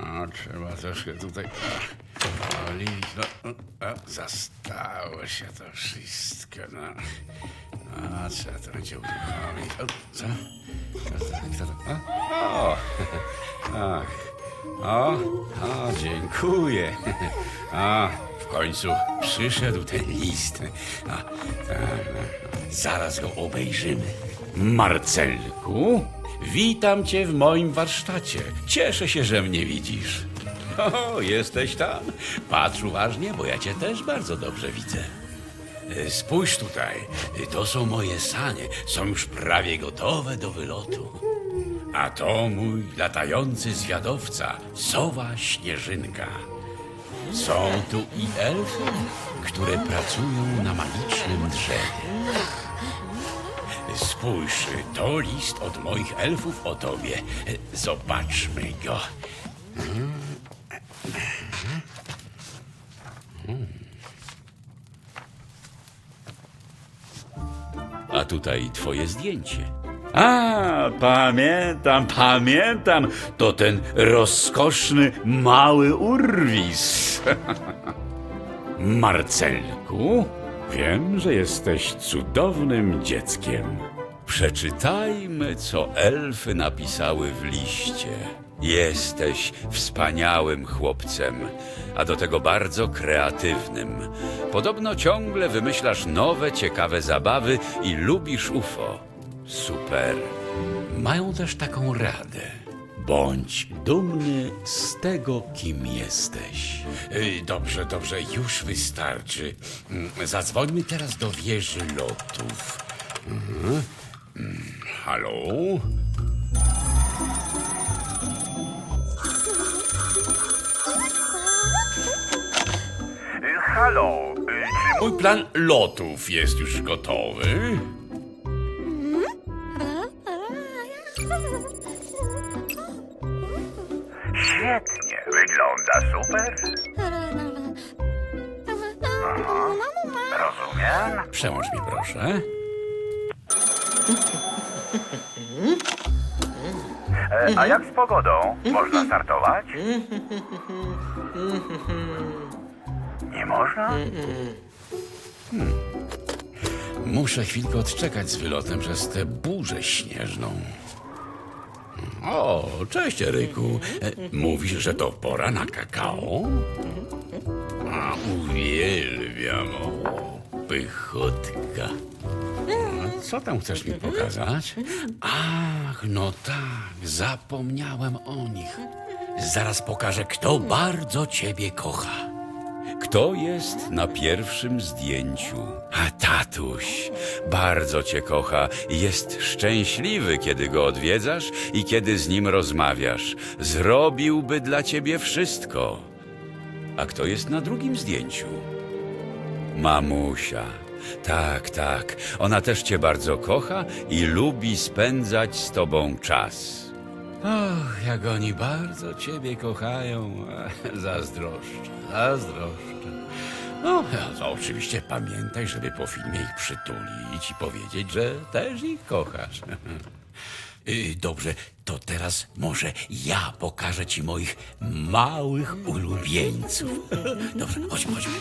O, trzeba troszkę tutaj olić. No, o, zastało się to wszystko. No. A trzeba to będzie uruchomić. O, co? Kto to? Kto to? O, o, ach. o, o, dziękuję. A, w końcu przyszedł ten list. A, tak, no. zaraz go obejrzymy. Marcelku, witam cię w moim warsztacie. Cieszę się, że mnie widzisz. O, jesteś tam? Patrz uważnie, bo ja cię też bardzo dobrze widzę. E, Spójrz tutaj, E, to są moje sanie, są już prawie gotowe do wylotu. A to mój latający zwiadowca, sowa Śnieżynka. Są tu i elfy, które pracują na magicznym drzewie. Spójrz, to list od moich elfów o tobie. Zobaczmy go. A tutaj twoje zdjęcie. A, pamiętam, pamiętam. To ten rozkoszny mały urwis. Marcelku, wiem, że jesteś cudownym dzieckiem. Przeczytajmy, co elfy napisały w liście. Jesteś wspaniałym chłopcem, a do tego bardzo kreatywnym. Podobno ciągle wymyślasz nowe, ciekawe zabawy i lubisz UFO. Super. Mają też taką radę. Bądź dumny z tego, kim jesteś. Dobrze, dobrze, już wystarczy. Mm, Zadzwońmy teraz do wieży lotów. Mhm. Halo? Halo, czy Mój plan lotów jest już gotowy. świetnie wygląda super? Rozumiem. Przełącz mi proszę. E, a jak z pogodą? Można startować? Nie można? Muszę chwilkę odczekać z wylotem przez tę burzę śnieżną. O, cześć Eryku. E, Mówisz, że to pora na kakao? A, uwielbiam. O, pychotka. Co tam chcesz mi pokazać? Ach, no tak, zapomniałem o nich. Zaraz pokażę, kto bardzo ciebie kocha. Kto jest na pierwszym zdjęciu? A tatuś bardzo cię kocha jest szczęśliwy, kiedy go odwiedzasz i kiedy z nim rozmawiasz. Zrobiłby dla ciebie wszystko. A kto jest na drugim zdjęciu? Mamusia. Tak, tak. Ona też cię bardzo kocha i lubi spędzać z tobą czas. Och, jak oni bardzo ciebie kochają. Zazdroszczę, zazdroszczę. No, to oczywiście pamiętaj, żeby po filmie ich przytulić i powiedzieć, że też ich kochasz. Y, Dobrze, to teraz może ja pokażę ci moich małych ulubieńców. Dobrze, chodźmy, chodźmy.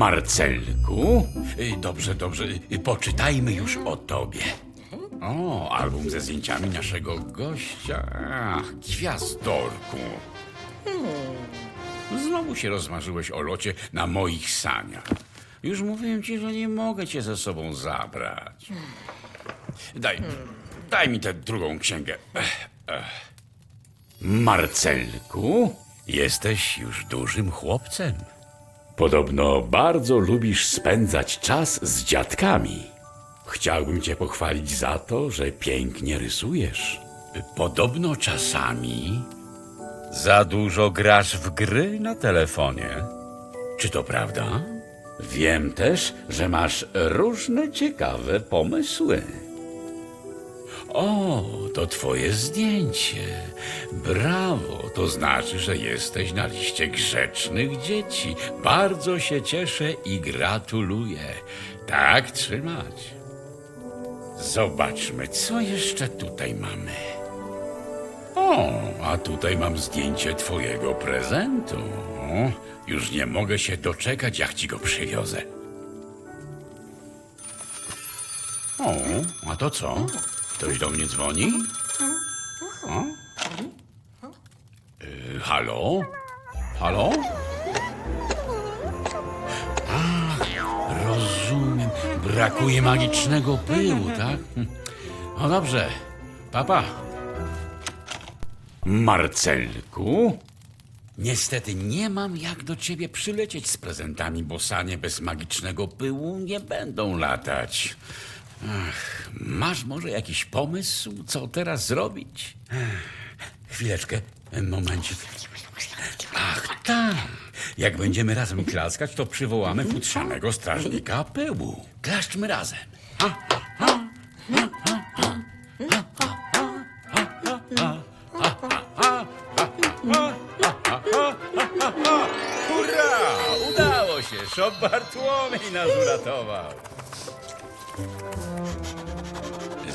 Marcelku? Y, Dobrze, dobrze, y, poczytajmy już o tobie. O, album ze zdjęciami naszego gościa. Ach, gwiazdorku. Znowu się rozmarzyłeś o locie na moich saniach. Już mówiłem ci, że nie mogę cię ze sobą zabrać. Daj, daj mi tę drugą księgę. Marcelku, jesteś już dużym chłopcem. Podobno bardzo lubisz spędzać czas z dziadkami. Chciałbym cię pochwalić za to, że pięknie rysujesz. Podobno czasami za dużo grasz w gry na telefonie. Czy to prawda? Wiem też, że masz różne ciekawe pomysły. O, to twoje zdjęcie. Brawo, to znaczy, że jesteś na liście grzecznych dzieci. Bardzo się cieszę i gratuluję. Tak trzymać. Zobaczmy, co jeszcze tutaj mamy. O, a tutaj mam zdjęcie twojego prezentu. Już nie mogę się doczekać, jak ci go przywiozę. O, a to co? Ktoś do mnie dzwoni? O? Y, halo? Halo? A, rozumiem. Brakuje magicznego pyłu, tak? No dobrze. Papa. Marcelku? Niestety nie mam jak do ciebie przylecieć z prezentami, bo sanie bez magicznego pyłu nie będą latać. Ach, masz może jakiś pomysł, co teraz zrobić? Chwileczkę, momencik. Ach, tak. Jak będziemy razem klaskać, to przywołamy futrzanego strażnika pyłu. Klaszczmy razem. Hurra! Udało się! Szop Bartłomiej nas uratował.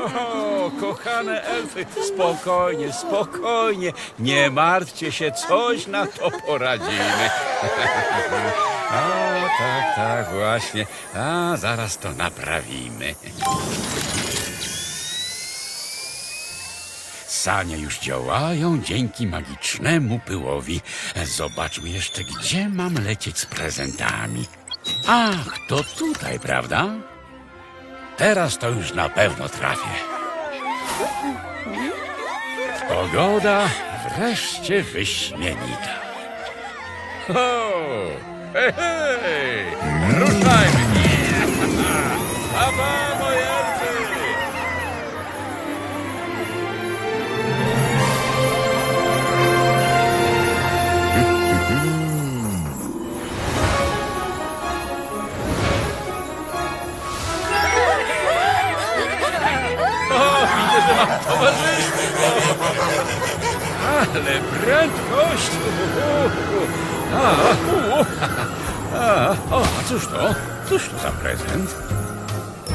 O, kochane elfy, spokojnie, spokojnie. Nie martwcie się, coś na to poradzimy. O, tak, tak, właśnie. A, zaraz to naprawimy. Sanie już działają dzięki magicznemu pyłowi. Zobaczmy jeszcze, gdzie mam lecieć z prezentami. Ach, to tutaj, prawda? Teraz to już na pewno trafię. Pogoda wreszcie wyśmienita. Ho! Hej, hej! Ruszajmy! Ale prędkość! A, u, a, o, a cóż to? Cóż to za prezent?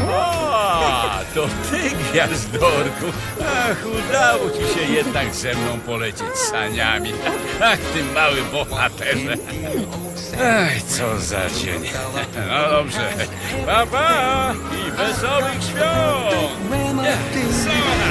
O, to ty, gwiazdorku! Ach, udało ci się jednak ze mną polecieć saniami. Ach, ty mały bohaterze. Ach, co za dzień. No dobrze. Pa, pa i wesołych świąt! Co